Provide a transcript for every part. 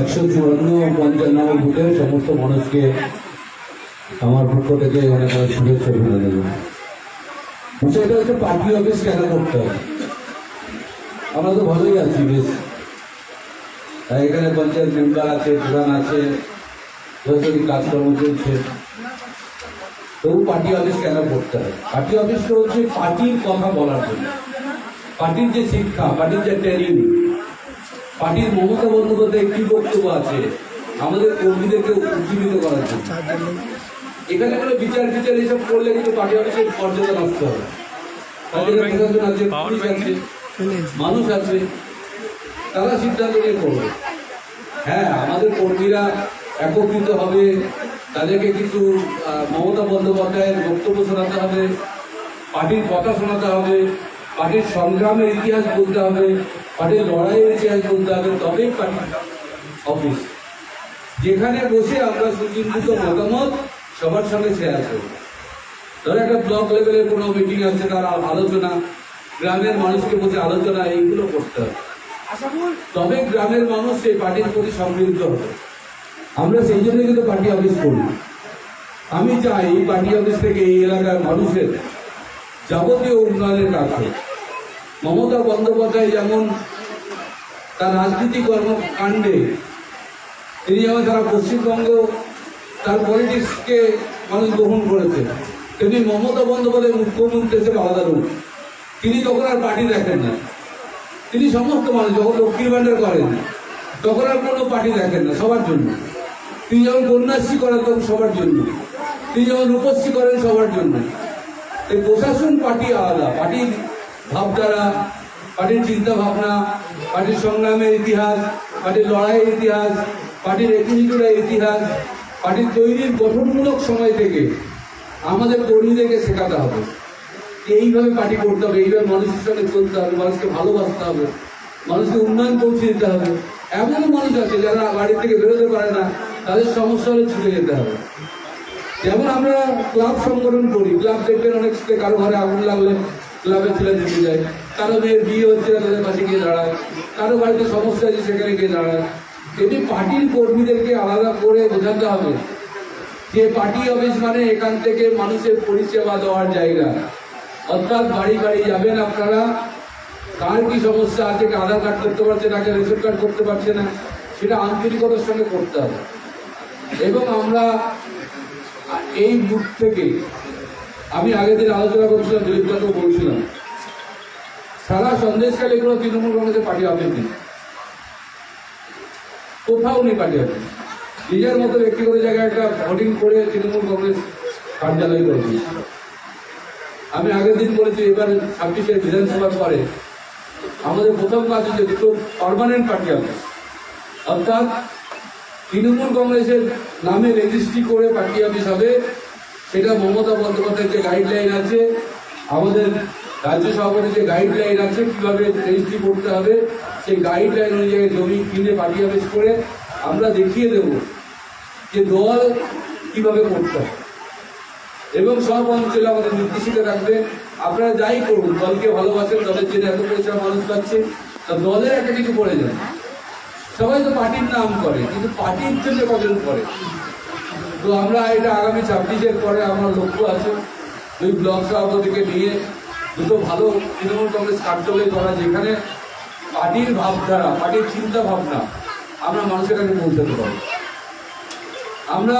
একশো চুয়ান্ন পঞ্চান্ন বুথে সমস্ত মানুষকে আমার পক্ষ থেকে অনেক অনেক শুভেচ্ছা অভিনন্দন। বিষয়টা হচ্ছে পার্টি অফিস কেন করতে হবে আমরা তো ভালোই আছি, বেশ। এখানে পঞ্চায়েত মেম্বার আছে, প্রধান আছে যতদিন কাজকর্ম চলছে। তবু পার্টি অফিস কেন করতে হবে পার্টি অফিসটা হচ্ছে পার্টির কথা বলার জন্য। পার্টির যে শিক্ষা, পার্টির যে ট্রেনিং পার্টির মমতা বন্দ্যোপাধ্যায় কি বক্তব্য আছে? আমাদের কর্মীদেরকে উজ্জীবিত করার জন্য। এখানে কোনো বিচার বিচার এসব করলে কিন্তু পার্টি অফিসের মর্যাদা নষ্ট হবে। মানুষ আছে তারা সিদ্ধান্ত নিয়ে করবে। হ্যাঁ আমাদের কর্মীরা একত্রিত হবে তাদেরকে কিছু মমতা বন্দ্যোপাধ্যায়ের বক্তব্য শোনাতে হবে পার্টির কথা শোনাতে হবে পার্টির সংগ্রামের ইতিহাস বলতে হবে। পার্টির লড়াইয়ের ইতিহাস বলতে হবে তবেই পার্টি অফিস। যেখানে বসে আমরা সুচিন্তিত মতামত সবার সঙ্গে শেয়ার করব ধরো একটা ব্লক লেভেলের কোনো মিটিং আছে তার আলোচনা গ্রামের মানুষকে বসে আলোচনা এইগুলো করতে হবে। তবে গ্রামের মানুষ সেই পার্টির প্রতি সমৃদ্ধ হবে। আমরা সেই জন্য কিন্তু পার্টি অফিস করি। আমি চাই এই পার্টি অফিস থেকে এই এলাকার মানুষের যাবতীয় উন্নয়নের কাজ হোক। মমতা বন্দ্যোপাধ্যায় যেমন তার রাজনীতি কর্মকাণ্ডে। তিনি যেমন সারা পশ্চিমবঙ্গ, তার পলিটিক্সকে মানুষ গ্রহণ করেছে। তেমনি মমতা বন্দ্যোপাধ্যায় মুখ্যমন্ত্রী হিসেবে আলাদা রূপ। তিনি তখন আর পার্টি দেখেন না, তিনি সমস্ত মানুষ যখন লক্ষ্মীর ভাণ্ডার করেন, তখন আর কোনো পার্টি দেখেন না সবার জন্য। তিনি যখন কন্যাশ্রী করেন, তখন সবার জন্য। তিনি যখন রূপশ্রী করেন, সবার জন্য। এই প্রশাসন পার্টি আলাদা, পার্টির ভাবধারা পার্টির চিন্তা ভাবনা পার্টির সংগ্রামের ইতিহাস, পার্টির লড়াইয়ের ইতিহাস, পার্টির একনিজুড়ার ইতিহাস, পার্টির তৈরির গঠনমূলক সময় থেকে আমাদের কর্মীদেরকে শেখাতে হবে। এইভাবে পার্টি করতে হবে, এইভাবে মানুষের সঙ্গে চলতে হবে, মানুষকে ভালোবাসতে হবে, মানুষকে উন্নয়ন পৌঁছে দিতে হবে। এমনও মানুষ আছে যারা বাড়ি থেকে বেরোতে পারে না, তাদের সমস্যা হলে ছুটে যেতে হবে। যেমন আমরা ক্লাব সংগঠন করি, ক্লাব দেখবেন অনেক কারও ঘরে আগুন লাগলে ক্লাবের ছেলে দিতে যায়। কারও মেয়ের বিয়ে হচ্ছে না তাদের পাশে গিয়ে দাঁড়ায়। কারও বাড়িতে সমস্যা আছে, সেখানে গিয়ে দাঁড়ায়। এটি পার্টির কর্মীদেরকে আলাদা করে বোঝাতে হবে। যে পার্টি অফিস মানে এখান থেকে মানুষের পরিষেবা দেওয়ার জায়গা। অর্থাৎ বাড়ি বাড়ি যাবেন আপনারা। কার কি সমস্যা আছে আধার কার্ড করতে পারছে না রেশন কার্ড করতে পারছে না, সেটা আন্তরিকতার সঙ্গে করতে হবে। এবং আমরা এই বুথ থেকে, আমি আগের দিন আলোচনা করছিলাম দিলীপদাকে বলছিলাম সারা সন্দেশকালে কোনো তৃণমূল কংগ্রেসের পার্টি অফিস নেই কোথাও নেই পার্টি অফিস নিজের মতো ব্যক্তিগত জায়গায় একটা ভোটিং করে তৃণমূল কংগ্রেস কার্যালয় করেছি আমি আগের দিন বলেছি, এবার ছাব্বিশের বিধানসভার পরে আমাদের প্রথম কাজ হচ্ছে দুটো পারমানেন্ট পার্টি অফিস অর্থাৎ তৃণমূল কংগ্রেসের নামে রেজিস্ট্রি করে পার্টি অফিস হবে। সেটা মমতা বন্দ্যোপাধ্যায়ের যে গাইডলাইন আছে, আমাদের রাজ্য সভাপতির যে গাইডলাইন আছে, কীভাবে রেজিস্ট্রি করতে হবে, সেই গাইডলাইন অনুযায়ী জমি কিনে পার্টি অফিস করে আমরা দেখিয়ে দেব যে দল কীভাবে করতে হবে এবং সব অঞ্চলে আমাদের নির্দেশিকা রাখবে, আপনারা যাই করুন, দলকে ভালোবাসেন, দলের জন্য এত পয়সা মানুষ পাচ্ছে, তা দলের একটা কিছু করে যান। সবাই তো পার্টির নাম করে, কিন্তু পার্টির জন্য কজন করে? তো আমরা এটা আগামী ছাব্বিশের পরে আমার লক্ষ্য আছে ওই ব্লক সভাপতিকে নিয়ে দুটো ভালো তৃণমূল কংগ্রেস কার্যালয় করা যেখানে পার্টির ভাবধারা, পার্টির চিন্তা ভাবনা আমরা মানুষের কাছে পৌঁছাতে পারি। আমরা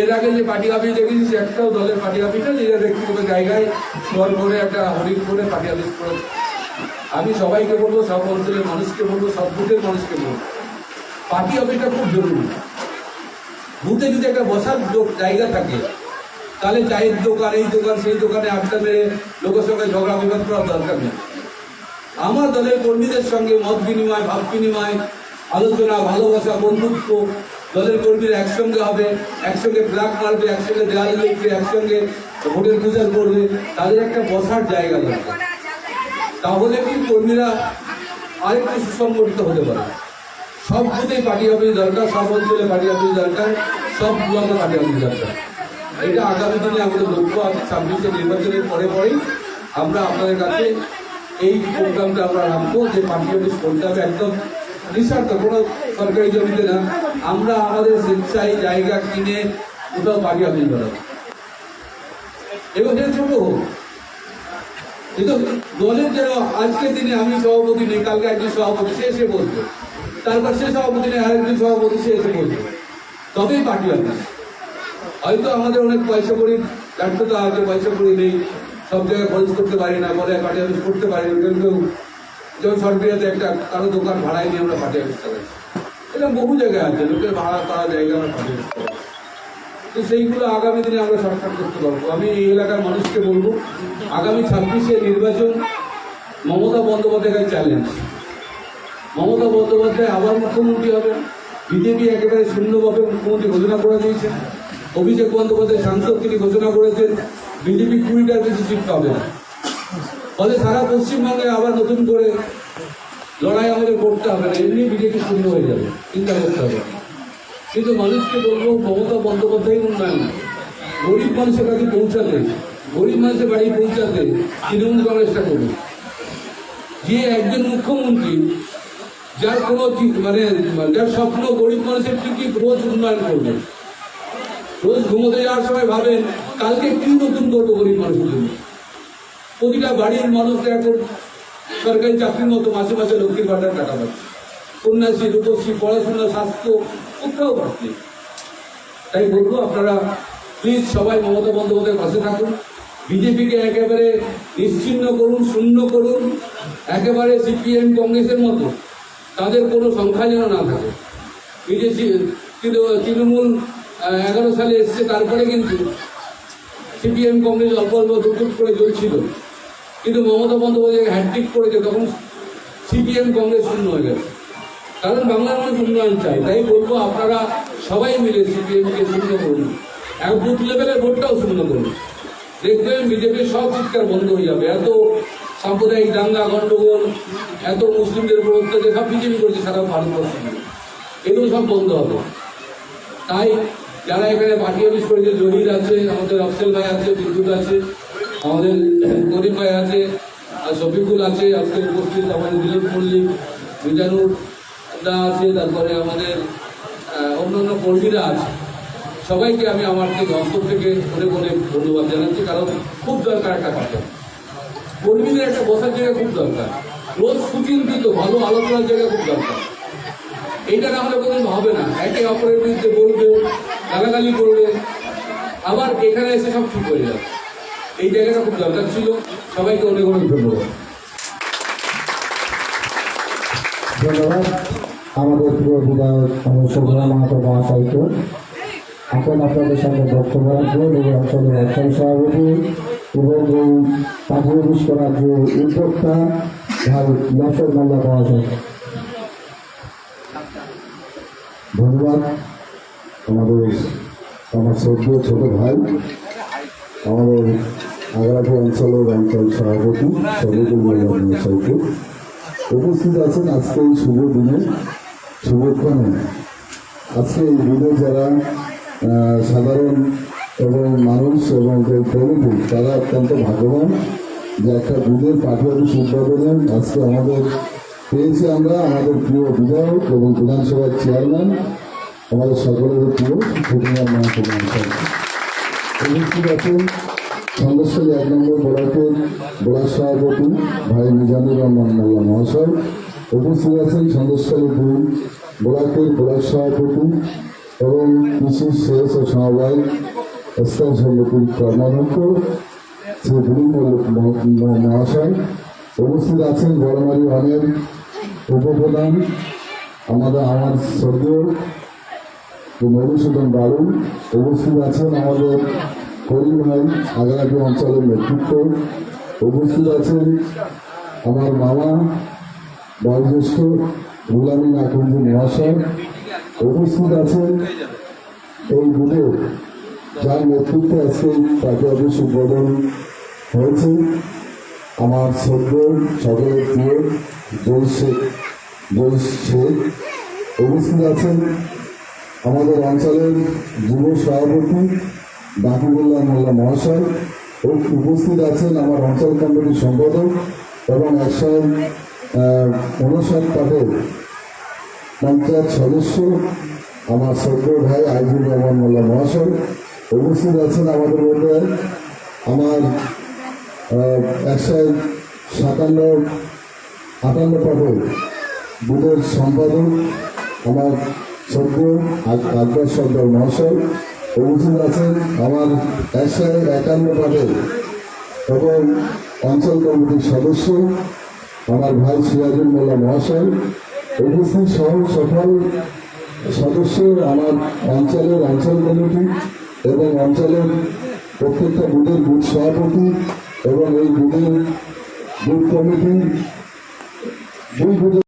এর আগে যে পার্টি অফিস দেখেছি, সে একটাও দলের পার্টি অফিস না নিজের ব্যক্তিগত জায়গায় দল করে একটা হরিণ করে পার্টি অফিস করে আমি সবাইকে বলব, সব অঞ্চলের মানুষকে বলব, সব বুথের মানুষকে বলব, পার্টি অফিসটা খুব জরুরি। বুথে যদি একটা বসার জায়গা থাকে তাহলে চায়ের দোকান, এই দোকান, সেই দোকানে আড্ডা মেরে লোকের সঙ্গে ঝগড়া বিবাদ করার দরকার নেই। আমার দলের কর্মীদের সঙ্গে মত বিনিময়, ভাব বিনিময়, আলোচনা, ভালোবাসা, বন্ধুত্ব, দলের কর্মীরা একসঙ্গে হবে, একসঙ্গে ফ্ল্যাগ মারবে, একসঙ্গে দেয়াল লিখবে, একসঙ্গে ভোটের প্রচার করবে, তাদের একটা বসার জায়গা দরকার। তাহলে কি কর্মীরা আরেকটু সুসংগঠিত হতে পারে? সব বুথেই পার্টি অফিস দরকার সব অঞ্চলে পার্টি অফিস দরকার সব ব্লকে পার্টি অফিস দরকার এটা আগামী দিনে আমাদের লক্ষ্য আছে, ছাব্বিশে নির্বাচনের পরে পরেই আমরা আপনাদের কাছে এই প্রোগ্রামটা আমরা রাখব, যে পার্টি করতে একদম নিঃস্বার্থ, কোনো সরকারি জমিতে না। আমরা আমাদের স্বেচ্ছায় জায়গা কিনে কোথাও পার্টি অফিস বানাবো। এবং সেটা ছোট হোক কিন্তু দলের যেন আজকের দিনে আমি সভাপতি নেই, কালকে একজন সভাপতি, সে এসে বলতো তারপর সে সভাপতি নেই, আরেকজন সভাপতি, সে এসে বলতো তবেই পার্টি অফিস। হয়তো আমাদের অনেক পয়সা করি, ব্যর্থতা আছে পয়সা করি নেই, সব জায়গায় খরচ করতে পারি না, বলে পার্টি অফিস করতে পারি না, কিন্তু যেমন সরকারিতে একটা কারও দোকান ভাড়ায় নিয়ে আমরা পার্টি অফিস চালাই এটা বহু জায়গায় আছে, লোকের ভাড়া করা জায়গা আমরা অফিস চালাই তো সেইগুলো আগামী দিনে আমরা সরকার করতে পারব। আমি এই এলাকার মানুষকে বলব, আগামী ছাব্বিশে নির্বাচন মমতা বন্দ্যোপাধ্যায়ের চ্যালেঞ্জ মমতা বন্দ্যোপাধ্যায় আবার মুখ্যমন্ত্রী হবে বিজেপি একেবারে শূন্যভাবে মুখ্যমন্ত্রী ঘোষণা করে দিয়েছে অভিষেক বন্দ্যোপাধ্যায় সাংসদ তিনি ঘোষণা করেছেন বিজেপি কুড়িটার বেশি সিট পাবে ফলে সারা পশ্চিমবঙ্গে আবার নতুন করে লড়াই আমাদের করতে হবে না, এমনি বিজেপি শূন্য হয়ে যাবে, চিন্তা করতে হবে। কিন্তু মানুষকে বলব, মমতা বন্দ্যোপাধ্যায় উন্নয়ন। গরিব মানুষের কাছে পৌঁছাতে, গরিব মানুষের বাড়ি পৌঁছাতে তৃণমূল কংগ্রেসটা করবে। যে একজন মুখ্যমন্ত্রী, যার কোনো মানে যার স্বপ্ন গরিব মানুষের ঠিকই রোজ উন্নয়ন করবে। রোজ ঘুমোতে যাওয়ার সময় ভাবেন, কালকে কি নতুন করব গরিব মানুষের জন্য প্রতিটা বাড়ির মানুষ এখন সরকারি চাকরির মতো মাসে মাসে লক্ষ্মীর ভাণ্ডার টাকা পাচ্ছে কন্যাশ্রী, রূপশ্রী, পড়াশোনা, স্বাস্থ্য, কোথাও পাচ্ছে তাই বলব, আপনারা প্লিজ সবাই মমতা বন্দ্যোপাধ্যায়ের পাশে থাকুন। বিজেপিকে একেবারে নিশ্চিহ্ন করুন, শূন্য করুন। একেবারে সিপিএম, কংগ্রেসের মতো, তাদের কোনো সংখ্যা যেন না থাকে। বিজেপি তৃণমূল এগারো সালে এসছে, তারপরে কিন্তু সিপিএম কংগ্রেস অল্প অল্প দুটুক করে চলছিল কিন্তু মমতা বন্দ্যোপাধ্যায় হ্যাট্রিক করেছে, তখন সিপিএম কংগ্রেস শূন্য হয়ে গেছে। কারণ বাংলার মানুষ উন্নয়ন চাই তাই বলব আপনারা সবাই মিলে সিপিএম কে শূন্য করুন। এক বুথ লেভেলের ভোটটাও শূন্য করুন। দেখবেন বিজেপির সব চিৎকার বন্ধ হয়ে যাবে। এত সাম্প্রদায়িক দাঙ্গা, গন্ডগোল, এত মুসলিমদের উপর অত্যাচার, সব বিজেপি করছে সারা ভারতবর্ষে। এগুলো সব বন্ধ হবে। তাই যারা এখানে পার্টি অফিস করেছে জহির আছে আমাদের অফসেল ভাই আছে বিদ্যুৎ আছে আমাদের গরিব ভাই আছে শফিকুল আছে আজকে উপস্থিত আমাদের দিলীপ মল্লিক মিজানুর দা আছে তারপরে আমাদের আহ, অন্য অন্য কর্মীরা আছে। সবাইকে আমি আমার থেকে অন্তর থেকে মনে মনে ধন্যবাদ জানাচ্ছি কারণ খুব দরকার একটা পাঠক কর্মীদের একটা বসার জায়গা খুব দরকার। রোজ সুচিন্তিত ভালো আলোচনার জায়গা খুব দরকার। এইটা না হলে কোনো হবে না। একে অপরের বিরুদ্ধে বলবে, গালাগালি করবে। আবার এখানে এসে সব ঠিক হয়ে যাবে। এই জায়গাটা খুব দরকার ছিল। সবাইকে অনেক অনেক ধন্যবাদ। ধন্যবাদ। আমাদের প্রিয় বিধায়ক সুব্রমা মাহাতো মহাশয়কে। এখন আপনাদের সামনে বক্তব্য রাখবেন অঞ্চলের অঞ্চল সভাপতি এবং এই পাঠিয়ে করার যে উদ্যোক্তা ভাই মোল্লা মহাশয়। ধন্যবাদ। আমাদের, আমার শ্রদ্ধেয় ছোট ভাই, আমাদের আগ্রাপুর অঞ্চলের অঞ্চল সভাপতি সর্বকুল মহাশয়কে উপস্থিত আছেন আজকে এই শুভ দিনে শুভক্ষণে আজকে এই দিনে যারা সাধারণ এবং মানুষ এবং প্রভৃতি তারা অত্যন্ত ভাগ্যবান যে একটা দুধের পাঠি অফিস উদ্বোধনে আজকে আমাদের পেয়েছি আমরা আমাদের প্রিয় বিধায়ক এবং বিধানসভার চেয়ারম্যান। আমাদের সকলের প্রিয় মহাশয়। উপস্থিত আছেন সন্দেশখালী এক নম্বর ব্লকের ব্লক সভাপতি ভাই মিজানুর রহমান মোল্লা মহাশয়। উপস্থিত আছেন সন্দেশখালী দুই ব্লকের ব্লক সভাপতি এবং কৃষি সেচ ও সমবায় স্থায়ী সমিতির কর্মাধ্যক্ষ শ্রী মহাশয়। উপস্থিত আছেন বড়মারি ওয়ানের উপপ্রধান আমাদের আমার শ্রদ্ধেয় মধুসূদন বাড়ু উপস্থিত আছেন আমাদের করিম ভাই অঞ্চলের নেতৃত্ব। উপস্থিত আছেন আমার মামা, বয়োজ্যেষ্ঠ গুলামী নাকুন্দি মহাশয়। উপস্থিত আছেন এই বুথে যার নেতৃত্বে আজকে পার্টি অফিস উদ্বোধন হয়েছে। আমার শ্রদ্ধ সকলের প্রিয় জয় শেখ উপস্থিত আছেন আমাদের অঞ্চলের যুব সভাপতি বাকিবুল্লাহ মোল্লা মহাশয় ও উপস্থিত আছেন আমার অঞ্চল কমিটির সম্পাদক এবং একশো উনষাট পাঠের পঞ্চায়েত সদস্য, আমার সদ্য ভাই আইজুর রহমান মোল্লা মহাশয় উপস্থিত আছেন আমাদের মধ্যে। আমার একশো সাতান্ন আটান্ন পাঠক বুধের সম্পাদক আমার সদ্য আকাশ সর্দার মহাশয় উপস্থিত আছেন আমার একশো একান্ন পাঠক এবং অঞ্চল কমিটির সদস্য আমার ভাই সিরাজুল মোল্লা মহাশয়। উপস্থিত সহ সকল সদস্য আমার অঞ্চলের অঞ্চল কমিটি এবং অঞ্চলের প্রত্যেকটা বুথের বুথ সভাপতি এবং এই বুথের বুথ কমিটি বুথের